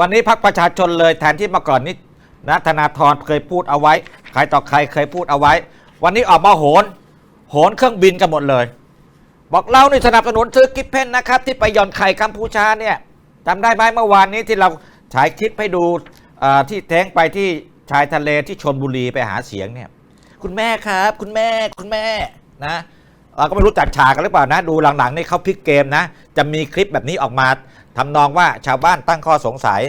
วันนี้พักประชาชนเลยแทนที่เมื่อก่อนนี้นะธนาธรเคยพูดเอาไว้ ใครต่อใครเคยพูดเอาไว้ วันนี้ออกมาโหน โหนเครื่องบินกันหมดเลย บอกเราในสนับสนุนซื้อกิฟเพนนะครับ ที่ไปย่อนไข่กัมพูชาเนี่ยจำได้ไหมเมื่อวานนี้ที่เราฉายคลิปให้ดูที่แท้งไปที่ชายทะเลที่ชนบุรีไปหาเสียงเนี่ย คุณแม่ครับ คุณแม่คุณแม่นะ ก็ไม่รู้จักฉากกันหรือเปล่านะ ดูหลังๆนี่เขาพลิกเกมนะ จะมีคลิปแบบนี้ออกมาทำนองว่าชาวบ้านตั้งข้อสงสัย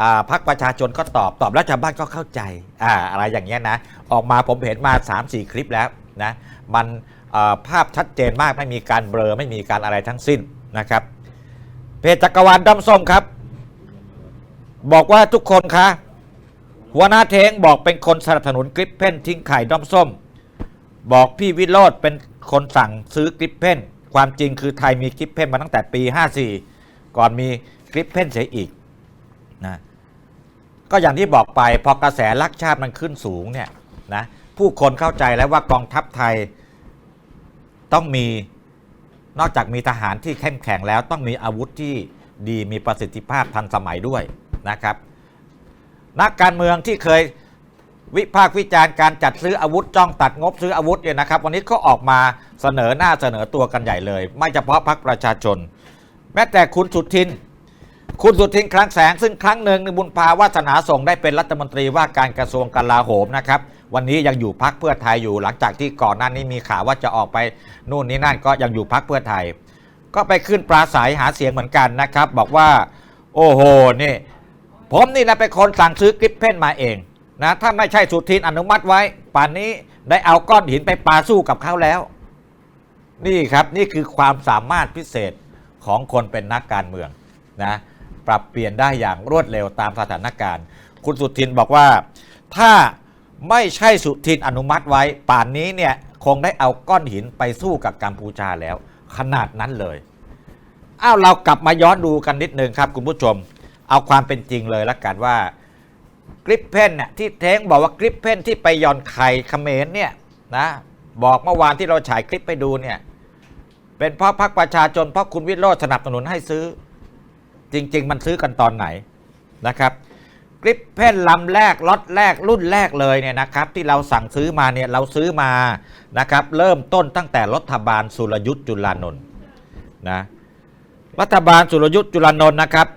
อ่าพักประชาชนก็ตอบตอบแล้วชาวบ้านก็เข้าใจอาอะไรอย่างเงี้ยนะ ออกมาผมเห็นมา 3-4 คลิปแล้วนะมันภาพชัดเจนมากไม่มีการเบลอไม่มีการอะไรทั้งสิ้นนะครับ เพจจักรวาลด้อมส้มครับ บอกว่าทุกคนคะหัวหน้าเทงบอกเป็นคนสนับสนุนกริปเพนทิ้งไข่ด้อมส้ม บอกพี่วิโรธเป็นคนสั่งซื้อกริปเพนความจริงคือไทยมีกริปเพนมาตั้งแต่ปี 54 ก่อนมีกริปเพนเสียอีกนะก็อย่างที่บอกไปพอกระแสรักชาติมันขึ้นสูงเนี่ยนะผู้คนเข้าใจแล้วว่ากองทัพไทยต้องมีนอกจากมีทหารที่เข้มแข็งแล้วต้องมีอาวุธที่ดีมีประสิทธิภาพทันสมัยด้วยนะครับ นักการเมืองที่เคย วิพากษ์วิจารณ์การจัดซื้ออาวุธจ้องตัดงบซื้ออาวุธเนี่ยนะครับ วันนี้ก็ออกมาเสนอหน้าเสนอตัวกันใหญ่เลย ไม่เฉพาะพรรคประชาชน แม้แต่คุณสุทิน คุณสุทินคลังแสง ซึ่งครั้งหนึ่งในบุญพาวาสนาส่งได้เป็นรัฐมนตรีว่าการกระทรวงกลาโหมนะครับ วันนี้ยังอยู่พักเพื่อไทยอยู่หลังจากที่ก่อนหน้านี้มีข่าวว่าจะออกไปนู่นนี่นั่นก็ยังอยู่พักเพื่อไทย ก็ไปขึ้นปราศัยหาเสียงเหมือนกันนะครับ บอกว่า โอ้โหนี่ผมนี่นะเป็นคนสั่งซื้อกริปเพนมาเอง นะถ้าไม่ใช่สุทินอนุมัติไว้ ป่านนี้ได้เอาก้อนหินไปปาสู้กับเขาแล้ว นี่ครับนี่คือความสามารถพิเศษของคนเป็นนักการเมืองนะปรับเปลี่ยนได้อย่างรวดเร็วตามสถานการณ์ คุณสุทินบอกว่า ถ้าไม่ใช่สุทินอนุมัติไว้ ป่านนี้เนี่ยคงได้เอาก้อนหินไปสู้กับกัมพูชาแล้ว ขนาดนั้นเลยอ้าวเรากลับมาย้อนดูกันนิดนึงครับ คุณผู้ชม เอาความเป็นจริงเลยละกันว่า กริปเพนเนี่ยที่เท้งบอกว่ากริปเพนที่ไปย่อนไข่เขมรเนี่ยนะบอกเมื่อวานที่เราฉายคลิปไปดูเนี่ยเป็นเพราะพรรคประชาชนเพราะคุณวิโรจน์สนับสนุนให้ซื้อ จริง ๆ มันซื้อกันตอนไหนนะครับกริปเพนลำแรกล็อตแรกรุ่นแรกเลยเนี่ยนะครับที่เราสั่งซื้อมาเนี่ยเราซื้อมานะครับเริ่มต้นตั้งแต่รัฐบาลสุรยุทธ์จุลานนท์นะรัฐบาลสุรยุทธ์จุลานนท์นะครับ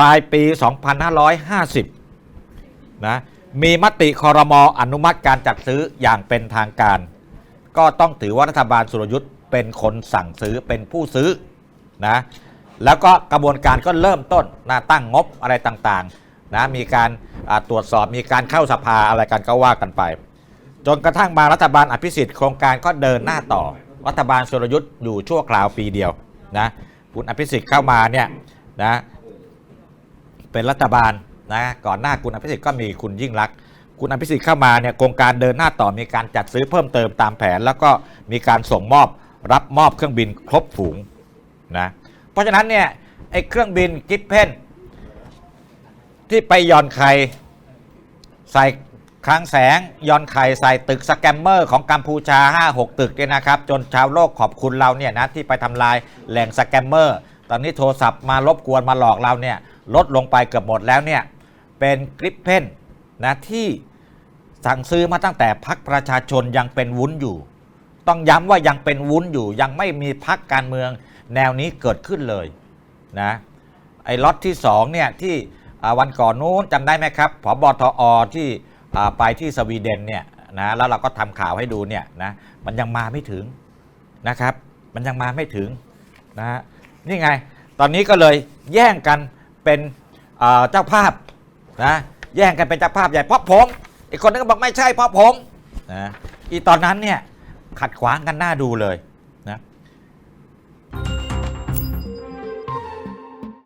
ปลายปี 2550 นะมีมติคอรมออนุมัติการจัดซื้ออย่างเป็นทางการ ก็ต้องถือว่ารัฐบาลสุรยุทธ์เป็นคนสั่งซื้อเป็นผู้ซื้อนะแล้วก็กระบวนการก็เริ่มต้นนะตั้งงบอะไรต่างๆนะมีการตรวจสอบมีการเข้าสภาอะไรกันก็ว่ากันไป จนกระทั่งมารัฐบาลอภิสิทธิ์โครงการก็เดินหน้าต่อ รัฐบาลสุรยุทธ์อยู่ชั่วคราวปีเดียวนะคุณอภิสิทธิ์เข้ามาเนี่ยนะเป็นรัฐบาล นะก่อนหน้าคุณอภิสิทธิ์ก็มีคุณยิ่งรักษณ์คุณอภิสิทธิ์เข้ามาเนี่ยโครงการเดินหน้าต่อมีการจัดซื้อเพิ่มเติมตามแผน แล้วก็มีการส่งมอบรับมอบเครื่องบินครบฝูงนะเพราะฉะนั้นเนี่ยไอ้เครื่องบินกิฟเพนที่ไปย่อนไข่ใส่คลังแสงย้อนไข่ใส่ตึกสแกมเมอร์ของกัมพูชา 5-6 ตึกเนี่ยนะครับ จนชาวโลกขอบคุณเราเนี่ยนะที่ไปทำลายแหล่งสแกมเมอร์ ตอนนี้โทรศัพท์มารบกวนมาหลอกเราเนี่ยลดลงไปเกือบหมดแล้วเนี่ย เป็นกริปเพนนะที่สั่งซื้อมาตั้งแต่พักประชาชนยังเป็นวุ้นอยู่ ต้องย้ำว่ายังเป็นวุ้นอยู่ ยังไม่มีพักการเมืองแนวนี้เกิดขึ้นเลยนะไอ้ล็อตที่2เนี่ยที่วันก่อนนู้นจำได้ไหมครับผบทอที่ไปที่สวีเดนเนี่ยนะแล้วเราก็ทำข่าวให้ดูเนี่ยนะมันยังมาไม่ถึงนะครับ มันยังมาไม่ถึงนะฮะนี่ไง ตอนนี้ก็เลยแย่งกันเป็นเจ้าภาพ นะแย่งกันเป็นเจ้าภาพใหญ่เพราะผมอีกคนนึงก็บอกไม่ใช่เพราะผมนะอีตอนนั้นเนี่ยขัดขวางกันหน้าดูเลย